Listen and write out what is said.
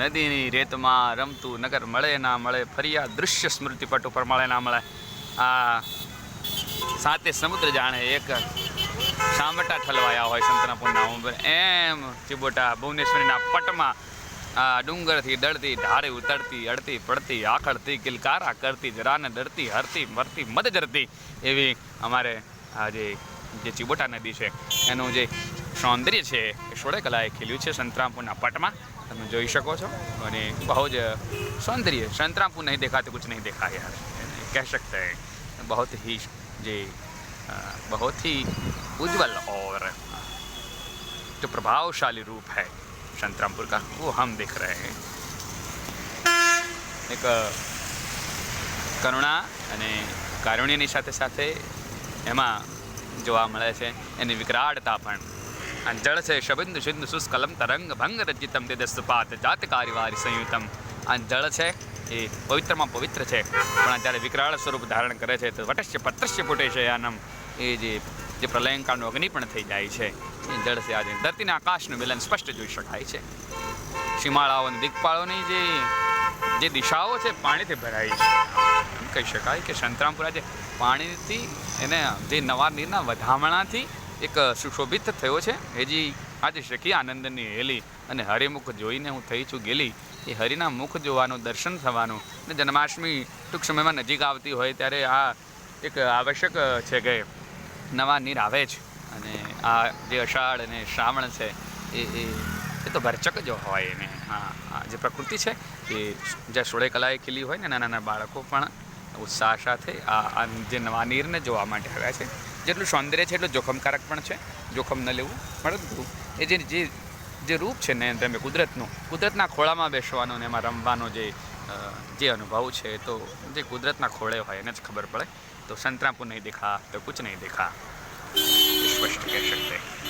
નદીની રેતમાં રમતું નગર મળે ના મળે ફરિયા દૃશ્ય સ્મૃતિ પટ ઉપર મળે ના મળે. આ સાતે સમુદ્ર જાણે એક સામટા ઠલવાયા હોય સંતનાપુરના ઉંમર એમ ચિબોટા ભુવનેશ્વરીના પટમાં, આ ડુંગરથી દળતી ઢારે ઉતરતી, અડતી, પડતી, આખડતી, કિલકારા કરતી, જરાને ડરતી, હરતી, મરતી મદ જરતી એવી અમારે આ જે જે ચિબોટા નદી છે એનું જે સૌંદર્ય છે એ સોળે કલાએ ખીલ્યું છે સંતરામપુરના પટમાં તમે જોઈ શકો છો અને બહુ જ સૌંદર્ય संतरामपुर नहीं देखा तो कुछ नहीं देखा यार कह सकते हैं बहुत ही जे अ, बहुत ही उज्जवल और जो प्रभावशाली रूप है संतरामपुर का वो हम देख रहे हैं એક કરુણા અને કારુણ્યની સાથે સાથે એમાં જોવા મળે છે. એની વિકરાળતા પણ. અને જળ છે, શબિંદુ સિંધુ સુસ્કલમ તરંગ ભંગ રચિતમ તે દસ્તુપાત જાત કારિવારી સંયુતમ. આ જળ છે, એ પવિત્રમાં પવિત્ર છે. પણ જ્યારે વિકરાળ સ્વરૂપ ધારણ કરે છે, તો વટસ્ય, પત્રસ્ય ફૂટે છે આનમ એ જે જે પ્રલયંકાળનું અગ્નિ પણ થઈ જાય છે. એ જળસે આજે ધરતીના આકાશનું મિલન સ્પષ્ટ જોઈ શકાય છે. સીમાળાઓ અને દિગ્પાળોની જે જે દિશાઓ છે, પાણીથી ભરાઈ છે. એમ કહી શકાય કે સંતરામપુરા જે પાણીથી એને જે નવા નીરના વધામણાથી એક સુશોભિત થયો છે. હજી આજે શકી આનંદની હેલી અને હરિમુખ જોઈને હું થઈ છું ગેલી. એ હરિના મુખ જોવાનું, દર્શન થવાનું અને જન્માષ્ટમી ટૂંક સમયમાં નજીક આવતી હોય ત્યારે આ એક આવશ્યક છે કે નવા નીર આવે જ. અને આ જે અષાઢ અને શ્રાવણ છે, એ એ એ તો ભરચક જ હોય એને. હા જે પ્રકૃતિ છે, એ જ્યાં સોળે કલાએ ખીલી હોય ને, નાના નાના બાળકો પણ ઉત્સાહ સાથે આ જે નવા નીરને જોવા માટે આવ્યા છે. જેટલું સૌંદર્ય છે, એટલું જોખમકારક પણ છે. જોખમ ન લેવું, પરંતુ એ જે જે જે રૂપ છે ને તમે કુદરતનું, કુદરતના ખોળામાં બેસવાનો ને એમાં રમવાનો જે જે અનુભવ છે તો જે કુદરતના ખોળે હોય એને જ ખબર પડે. તો સંતરાપુ નહીં દેખા, તો કુછ નહીં દેખા. સ્પષ્ટ કહી શકતે.